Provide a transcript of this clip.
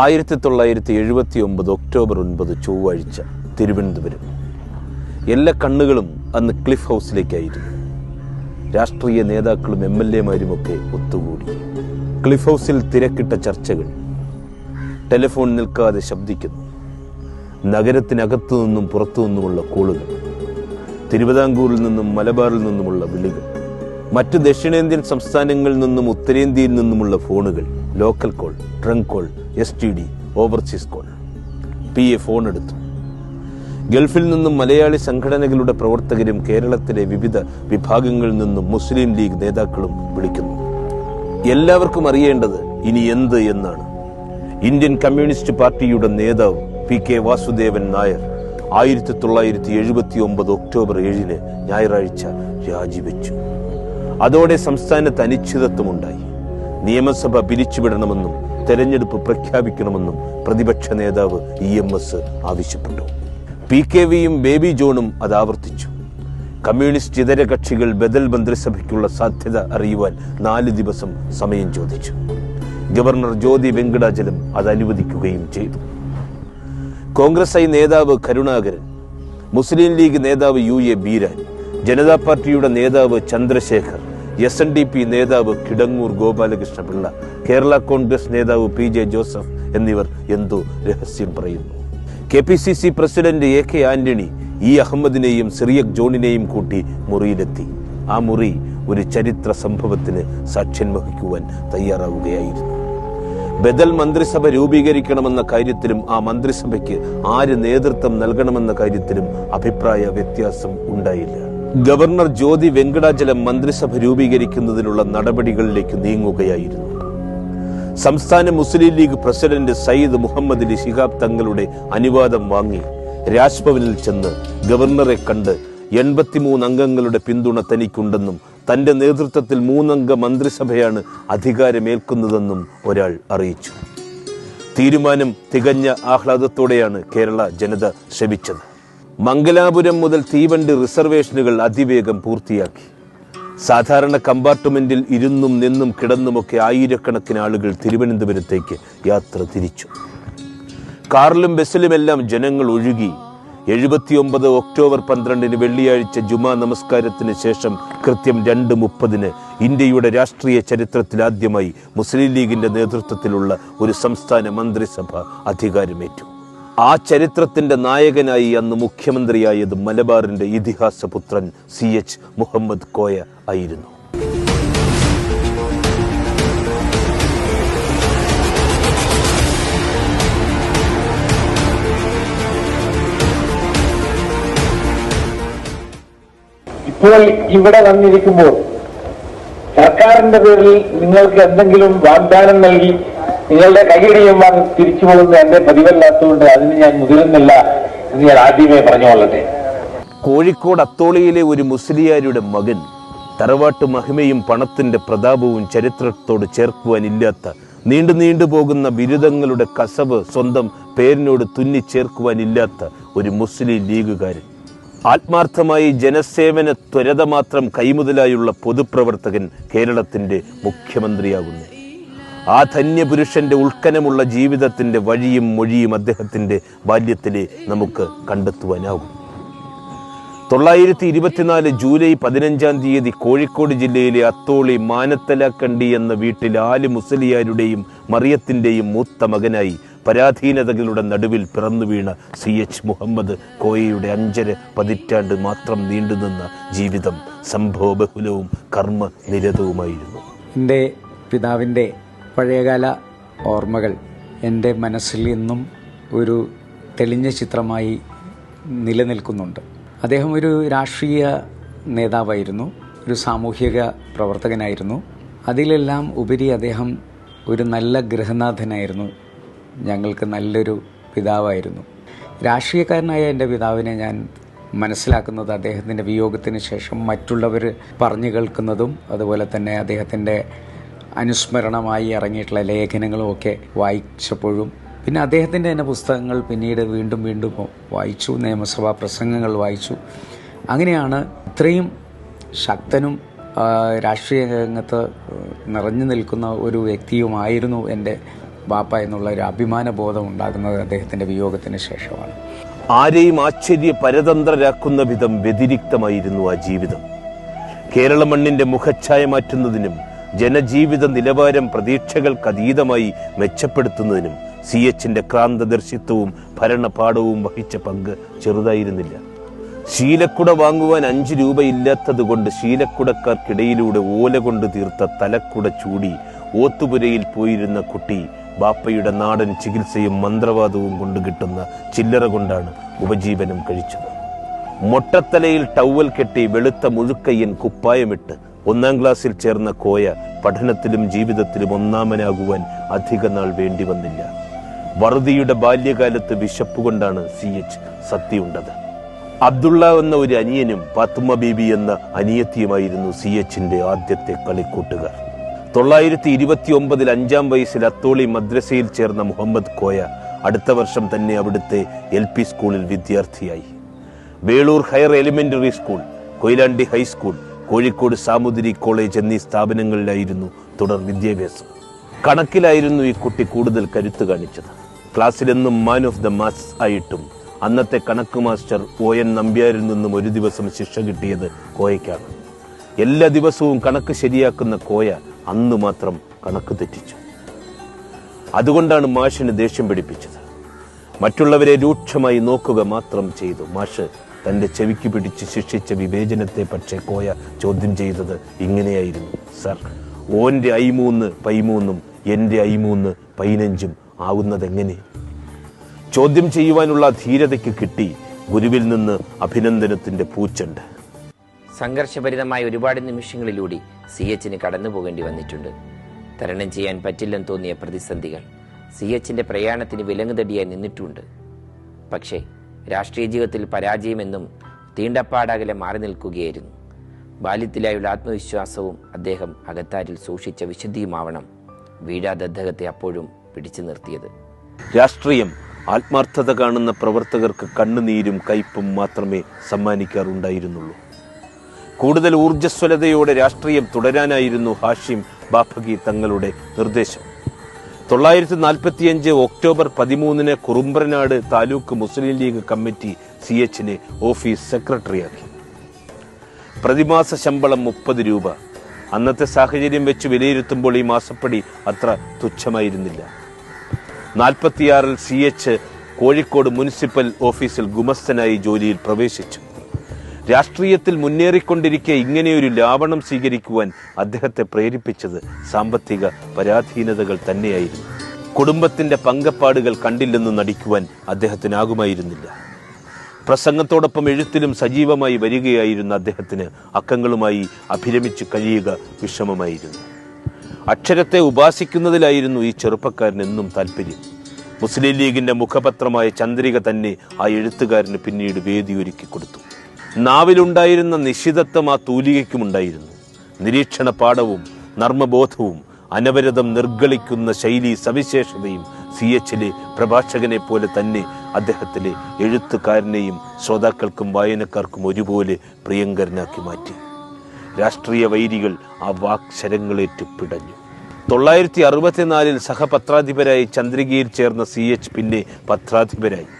ആയിരത്തി തൊള്ളായിരത്തി എഴുപത്തി ഒമ്പത് ഒക്ടോബർ ഒൻപത് ചൊവ്വാഴ്ച തിരുവനന്തപുരം. എല്ലാ കണ്ണുകളും അന്ന് ക്ലിഫ് ഹൗസിലേക്കായിരുന്നു. രാഷ്ട്രീയ നേതാക്കളും എം എൽ എമാരുമൊക്കെ ഒത്തുകൂടി. ക്ലിഫ് ഹൗസിൽ തിരക്കിട്ട ചർച്ചകൾ ടെലിഫോൺ നിൽക്കാതെ ശബ്ദിക്കുന്നു. നഗരത്തിനകത്തു നിന്നും പുറത്തു നിന്നുമുള്ള കോളുകൾ തിരുവിതാംകൂറിൽ നിന്നും മലബാറിൽ നിന്നുമുള്ള വിളികൾ മറ്റ് ദക്ഷിണേന്ത്യൻ സംസ്ഥാനങ്ങളിൽ നിന്നും ഉത്തരേന്ത്യയിൽ നിന്നുമുള്ള ഫോണുകൾ local call trunk call S T D overseas call P A phone എടുത്തു. ഗൾഫിൽ നിന്നും മലയാളി സംഘടനകളുടെ പ്രവർത്തകരും കേരളത്തിലെ വിവിധ വിഭാഗങ്ങളിൽ നിന്നും മുസ്ലിം ലീഗ് നേതാക്കളും വിളിക്കുന്നു. എല്ലാവർക്കും അറിയേണ്ടത് ഇനി എന്ത് എന്നാണ്. ഇന്ത്യൻ കമ്മ്യൂണിസ്റ്റ് പാർട്ടിയുടെ നേതാവ് പി കെ വാസുദേവൻ നായർ ആയിരത്തി തൊള്ളായിരത്തി എഴുപത്തി ഒമ്പത് ഒക്ടോബർ ഏഴിന് ഞായറാഴ്ച രാജിവെച്ചു. അതോടെ സംസ്ഥാനത്ത് അനിശ്ചിതത്വമുണ്ടായി. നിയമസഭ പിരിച്ചുവിടണമെന്നും തെരഞ്ഞെടുപ്പ് പ്രഖ്യാപിക്കണമെന്നും പ്രതിപക്ഷ നേതാവ് ഇ എം എസ് ആവശ്യപ്പെട്ടു. പി കെ വിയും ബേബി ജോണും അത് ആവർത്തിച്ചു. കമ്മ്യൂണിസ്റ്റ് ഇതര കക്ഷികൾ ബദൽ മന്ത്രിസഭയ്ക്കുള്ള സാധ്യത അറിയുവാൻ നാല് ദിവസം സമയം ചോദിച്ചു. ഗവർണർ ജ്യോതി വെങ്കടാചലം അത് അനുവദിക്കുകയും ചെയ്തു. കോൺഗ്രസ് ഐ നേതാവ് കരുണാകരൻ മുസ്ലിം ലീഗ് നേതാവ് യു എ ബീരാൻ ജനതാ പാർട്ടിയുടെ നേതാവ് Chandrasekhar S N D P നേതാവ് കിടങ്ങൂർ ഗോപാലകൃഷ്ണപിള്ള കേരള കോൺഗ്രസ് നേതാവ് പി ജെ ജോസഫ് എന്നിവർ എന്തോ രഹസ്യം പറയുന്നു. K P C C president A K Antony E അഹമ്മദിനെയും Cyriac ജോണിനെയും കൂട്ടി മുറിയിലെത്തി. ആ മുറി ഒരു ചരിത്ര സംഭവത്തിന് സാക്ഷ്യം വഹിക്കുവാൻ തയ്യാറാവുകയായിരുന്നു. ബദൽ മന്ത്രിസഭ രൂപീകരിക്കണമെന്ന കാര്യത്തിലും ആ മന്ത്രിസഭയ്ക്ക് ആര് നേതൃത്വം നൽകണമെന്ന കാര്യത്തിലും അഭിപ്രായ വ്യത്യാസം ഉണ്ടായില്ല. ഗവർണർ ജ്യോതി വെങ്കടാചലം മന്ത്രിസഭ രൂപീകരിക്കുന്നതിനുള്ള നടപടികളിലേക്ക് നീങ്ങുകയായിരുന്നു. സംസ്ഥാന Muslim League president Sayyid Muhammad Ali Shihab തങ്ങളുടെ അനുവാദം വാങ്ങി രാജ്ഭവനിൽ ചെന്ന് ഗവർണറെ കണ്ട് എൺപത്തിമൂന്ന് അംഗങ്ങളുടെ പിന്തുണ തനിക്കുണ്ടെന്നും തന്റെ നേതൃത്വത്തിൽ മൂന്നംഗ മന്ത്രിസഭയാണ് അധികാരമേൽക്കുന്നതെന്നും ഒരാൾ അറിയിച്ചു. തീരുമാനം തികഞ്ഞ ആഹ്ലാദത്തോടെയാണ് കേരള ജനത ശ്രമിച്ചത്. മംഗലാപുരം മുതൽ തീവണ്ടി റിസർവേഷനുകൾ അതിവേഗം പൂർത്തിയാക്കി. സാധാരണ കമ്പാർട്ട്മെന്റിൽ ഇരുന്നും നിന്നും കിടന്നുമൊക്കെ ആയിരക്കണക്കിന് ആളുകൾ തിരുവനന്തപുരത്തേക്ക് യാത്ര തിരിച്ചു. കാറിലും ബസ്സിലുമെല്ലാം ജനങ്ങൾ ഒഴുകി. എഴുപത്തിയൊമ്പത് ഒക്ടോബർ പന്ത്രണ്ടിന് വെള്ളിയാഴ്ച ജുമാ നമസ്കാരത്തിന് ശേഷം കൃത്യം രണ്ട് മുപ്പതിന് ഇന്ത്യയുടെ രാഷ്ട്രീയ ചരിത്രത്തിൽ ആദ്യമായി മുസ്ലിം ലീഗിന്റെ നേതൃത്വത്തിലുള്ള ഒരു സംസ്ഥാന മന്ത്രിസഭ അധികാരമേറ്റു. ആ ചരിത്രത്തിന്റെ നായകനായി അന്ന് മുഖ്യമന്ത്രിയായത് മലബാറിന്റെ ഇതിഹാസ പുത്രൻ സി എച്ച് മുഹമ്മദ് കോയ ആയിരുന്നു. ഇപ്പോൾ ഇവിടെ വന്നിരിക്കുമ്പോൾ സർക്കാരിന്റെ പേരിൽ നിങ്ങൾക്ക് എന്തെങ്കിലും വാഗ്ദാനം നൽകി നിങ്ങളുടെ കൈയടിയും വാങ്ങി തിരിച്ചു പോകുന്ന എന്റെ പതിവല്ലാത്തതുകൊണ്ട് അതിന് ഞാൻ മുതിരുന്നില്ല എന്ന് ഞാൻ ആദ്യമേ പറഞ്ഞുകൊള്ളട്ടെ കോഴിക്കോട് അത്തോളിയിലെ ഒരു മുസ്ലിയാരുടെ മകൻ തറവാട്ട് മഹിമയും പണത്തിന്റെ പ്രതാപവും ചരിത്രത്തോട് ചേർക്കുവാനില്ലാത്ത നീണ്ടു നീണ്ടു പോകുന്ന ബിരുദങ്ങളുടെ കസവ് സ്വന്തം പേരിനോട് തുന്നി തുന്നിച്ചേർക്കുവാനില്ലാത്ത ഒരു മുസ്ലിം ലീഗുകാരൻ. ആത്മാർത്ഥമായി ജനസേവന ത്വരത മാത്രം കൈമുതലായുള്ള പൊതുപ്രവർത്തകൻ കേരളത്തിന്റെ മുഖ്യമന്ത്രിയാകുന്നു. ആ ധന്യപുരുഷന്റെ ഉൾക്കനമുള്ള ജീവിതത്തിന്റെ വഴിയും മൊഴിയും അദ്ദേഹത്തിന്റെ ബാല്യത്തിലെ നമുക്ക് കണ്ടെത്തുവാനാകും. തൊള്ളായിരത്തി ഇരുപത്തിനാല് ജൂലൈ പതിനഞ്ചാം തീയതി കോഴിക്കോട് ജില്ലയിലെ അത്തോളി മാനത്തലക്കണ്ടി എന്ന വീട്ടിൽ ആൽ മുസലിയാരുടെയും മറിയത്തിന്റെയും മൂത്ത മകനായി പരാധീനതകളുടെ നടുവിൽ പിറന്നു വീണ സി എച്ച് മുഹമ്മദ് കോയയുടെ അഞ്ചര പതിറ്റാണ്ട് മാത്രം നീണ്ടുനിന്ന ജീവിതം സംഭവബഹുലവും കർമ്മ നിരതവുമായിരുന്നു എന്റെ പിതാവിന്റെ പഴയകാല ഓർമ്മകൾ എന്റെ മനസ്സിൽ ഇന്നും ഒരു തെളിഞ്ഞ ചിത്രമായി നിലനിൽക്കുന്നുണ്ട്. അദ്ദേഹം ഒരു രാഷ്ട്രീയ നേതാവായിരുന്നു ഒരു സാമൂഹിക പ്രവർത്തകനായിരുന്നു. അതിലെല്ലാം ഉപരി അദ്ദേഹം ഒരു നല്ല ഗൃഹനാഥനായിരുന്നു. ഞങ്ങൾക്ക് നല്ലൊരു പിതാവായിരുന്നു. രാഷ്ട്രീയക്കാരനായ എന്റെ പിതാവിനെ ഞാൻ മനസ്സിലാക്കുന്നത് അദ്ദേഹത്തിന്റെ വിയോഗത്തിന് ശേഷം മറ്റുള്ളവർ പറഞ്ഞു കേൾക്കുന്നതും അതുപോലെ തന്നെ അദ്ദേഹത്തിന്റെ അനുസ്മരണമായി ഇറങ്ങിയിട്ടുള്ള ലേഖനങ്ങളും ഒക്കെ വായിച്ചപ്പോഴും പിന്നെ അദ്ദേഹത്തിന്റെ തന്നെ പുസ്തകങ്ങൾ പിന്നീട് വീണ്ടും വീണ്ടും വായിച്ചു നിയമസഭാ പ്രസംഗങ്ങൾ വായിച്ചു. അങ്ങനെയാണ് ഇത്രയും ശക്തനും രാഷ്ട്രീയ രംഗത്ത് നിറഞ്ഞു നിൽക്കുന്ന ഒരു വ്യക്തിയുമായിരുന്നു എന്റെ ബാപ്പ എന്നുള്ള ഒരു അഭിമാന ബോധം ഉണ്ടാകുന്നത് അദ്ദേഹത്തിന്റെ വിയോഗത്തിന് ശേഷമാണ്. ആരെയും ആശ്ചര്യ പരതന്ത്രരാക്കുന്ന വിധം വ്യതിരിക്തമായിരുന്നു ആ ജീവിതം. കേരള മണ്ണിന്റെ മുഖച്ഛായ മാറ്റുന്നതിനും ജനജീവിത നിലവാരം പ്രതീക്ഷകൾക്ക് അതീതമായി മെച്ചപ്പെടുത്തുന്നതിനും സി എച്ചിന്റെ ക്രാന്തദർശിത്വവും ഭരണപാഠവും വഹിച്ച പങ്ക് ചെറുതായിരുന്നില്ല. ശീലക്കുട വാങ്ങുവാൻ അഞ്ച് രൂപയില്ലാത്തത് കൊണ്ട് ശീലക്കുടക്കാർക്കിടയിലൂടെ ഓല കൊണ്ട് തീർത്ത തലക്കുട ചൂടി ഓത്തുപുരയിൽ പോയിരുന്ന കുട്ടി ബാപ്പയുടെ നാടൻ ചികിത്സയും മന്ത്രവാദവും കൊണ്ട് കിട്ടുന്ന ചില്ലറ കൊണ്ടാണ് ഉപജീവനം കഴിച്ചത്. മൊട്ടത്തലയിൽ ടവൽ കെട്ടി വെളുത്ത മുഴുക്കയ്യൻ കുപ്പായമിട്ട് ഒന്നാം ക്ലാസ്സിൽ ചേർന്ന കോയ പഠനത്തിലും ജീവിതത്തിലും ഒന്നാമനാകുവാൻ അധിക നാൾ വേണ്ടി വന്നില്ല. വറുതിയുടെ ബാല്യകാലത്ത് വിശപ്പ് കൊണ്ടാണ് സി എച്ച് സത്യുണ്ടത് അബ്ദുള്ള എന്ന ഒരു അനിയനും പത്മ ബീബി എന്ന അനിയത്തിയുമായിരുന്നു സി എച്ചിന്റെ ആദ്യത്തെ കളിക്കൂട്ടുകാർ. തൊള്ളായിരത്തി ഇരുപത്തി ഒമ്പതിൽ അഞ്ചാം വയസ്സിൽ അത്തോളി മദ്രസയിൽ ചേർന്ന മുഹമ്മദ് കോയ അടുത്ത വർഷം തന്നെ അവിടുത്തെ എൽ പി സ്കൂളിൽ വിദ്യാർത്ഥിയായി. Velur higher elementary school Koyilandy high school Kozhikode Samudri college എന്നീ സ്ഥാപനങ്ങളിലായിരുന്നു തുടർ വിദ്യാഭ്യാസം. കണക്കിലായിരുന്നു ഈ കുട്ടി കൂടുതൽ കരുത്ത് കാണിച്ചത്. ക്ലാസ്സിലെന്നും മാൻ ഓഫ് ദ മാസ് ആയിട്ടും അന്നത്തെ കണക്ക് മാസ്റ്റർ ഒ എൻ നമ്പ്യാരിൽ നിന്നും ഒരു ദിവസം ശിക്ഷ കിട്ടിയത് കോയയ്ക്കാണ്. എല്ലാ ദിവസവും കണക്ക് ശരിയാക്കുന്ന കോയ അന്ന് മാത്രം കണക്ക് തെറ്റിച്ചു. അതുകൊണ്ടാണ് മാഷിന് ദേഷ്യം പിടിപ്പിച്ചത്. മറ്റുള്ളവരെ രൂക്ഷമായി നോക്കുക മാത്രം ചെയ്തു. മാഷ് തന്റെ ചെവിക്ക് പിടിച്ച് ശിക്ഷിച്ച വിവേചനത്തെ പക്ഷേ കോയ ചോദ്യം ചെയ്തത് ഇങ്ങനെയായിരുന്നു. സർ ഓന്റെ ഐമൂന്ന് പൈമൂന്നും എന്റെ ഐമൂന്ന് പതിനഞ്ചും ആവുന്നതെങ്ങനെ? ചോദ്യം ചെയ്യുവാനുള്ള ധീരതയ്ക്ക് കിട്ടി ഗുരുവിൽ നിന്ന് അഭിനന്ദനത്തിന്റെ പൂച്ചണ്ട്. സംഘർഷഭരിതമായ ഒരുപാട് നിമിഷങ്ങളിലൂടെ സി എച്ചിന് കടന്നു പോകേണ്ടി വന്നിട്ടുണ്ട്. തരണം ചെയ്യാൻ പറ്റില്ലെന്ന് തോന്നിയ പ്രതിസന്ധികൾ സി എച്ചിന്റെ പ്രയാണത്തിന് വിലങ്ങുതടിയായി നിന്നിട്ടുണ്ട്. പക്ഷേ രാഷ്ട്രീയ ജീവിതത്തിൽ പരാജയമെന്നും തീണ്ടപ്പാടകലെ മാറി നിൽക്കുകയായിരുന്നു. ബാല്യത്തിലായുള്ള ആത്മവിശ്വാസവും അദ്ദേഹം അകത്താരിൽ സൂക്ഷിച്ച വിശുദ്ധിയുമാവണം വീഴാതെ അദ്ദേഹത്തെ അപ്പോഴും പിടിച്ചു നിർത്തിയത്. രാഷ്ട്രീയം ആത്മാർത്ഥത കാണുന്ന പ്രവർത്തകർക്ക് കണ്ണുനീരും കയ്പും മാത്രമേ സമ്മാനിക്കാറുണ്ടായിരുന്നുള്ളൂ. കൂടുതൽ ഊർജസ്വലതയോടെ രാഷ്ട്രീയം തുടരാനായിരുന്നു ഹാഷിം ബാഫഗി തങ്ങളുടെ നിർദ്ദേശം. തൊള്ളായിരത്തി നാൽപ്പത്തിയഞ്ച് ഒക്ടോബർ പതിമൂന്നിന് Kurumbranad taluk Muslim League committee C എച്ചിനെ office സെക്രട്ടറിയാക്കി. പ്രതിമാസ ശമ്പളം മുപ്പത് രൂപ. അന്നത്തെ സാഹചര്യം വെച്ച് വിലയിരുത്തുമ്പോൾ ഈ മാസപ്പടി അത്ര തുച്ഛമായിരുന്നില്ല. നാൽപ്പത്തിയാറിൽ സി എച്ച് കോഴിക്കോട് മുനിസിപ്പൽ ഓഫീസിൽ ഗുമസ്തനായി ജോലിയിൽ പ്രവേശിച്ചു. രാഷ്ട്രീയത്തിൽ മുന്നേറിക്കൊണ്ടിരിക്കെ ഇങ്ങനെയൊരു ലാവണം സ്വീകരിക്കുവാൻ അദ്ദേഹത്തെ പ്രേരിപ്പിച്ചത് സാമ്പത്തിക പരാധീനതകൾ തന്നെയായിരുന്നു. കുടുംബത്തിന്റെ പങ്കപ്പാടുകൾ കണ്ടില്ലെന്ന് നടിക്കുവാൻ അദ്ദേഹത്തിനാകുമായിരുന്നില്ല. പ്രസംഗത്തോടൊപ്പം എഴുത്തിലും സജീവമായി വരികയായിരുന്ന അദ്ദേഹത്തിന് അക്കങ്ങളുമായി അഭിരമിച്ചു കഴിയുക വിഷമമായിരുന്നു. അക്ഷരത്തെ ഉപാസിക്കുന്നതിലായിരുന്നു ഈ ചെറുപ്പക്കാരൻ എന്നും താല്പര്യം. മുസ്ലിം ലീഗിന്റെ മുഖപത്രമായ ചന്ദ്രിക തന്നെ ആ എഴുത്തുകാരന് പിന്നീട് വേദിയൊരുക്കി കൊടുത്തു നാവിലുണ്ടായിരുന്ന നിശിതത്വം ആ തൂലികയ്ക്കുമുണ്ടായിരുന്നു. നിരീക്ഷണ പാഠവും നർമ്മബോധവും അനവരതം നിർഗളിക്കുന്ന ശൈലി സവിശേഷതയും സി എച്ചിലെ പ്രഭാഷകനെ പോലെ തന്നെ അദ്ദേഹത്തിലെ എഴുത്തുകാരനെയും ശ്രോതാക്കൾക്കും വായനക്കാർക്കും ഒരുപോലെ പ്രിയങ്കരനാക്കി മാറ്റി. രാഷ്ട്രീയ വൈരികൾ ആ വാക്ശരങ്ങളേറ്റ് പിടഞ്ഞു. തൊള്ളായിരത്തി അറുപത്തിനാലിൽ സഹപത്രാധിപരായി ചന്ദ്രികയിൽ ചേർന്ന സി എച്ച് പിന്നെ പത്രാധിപരായി.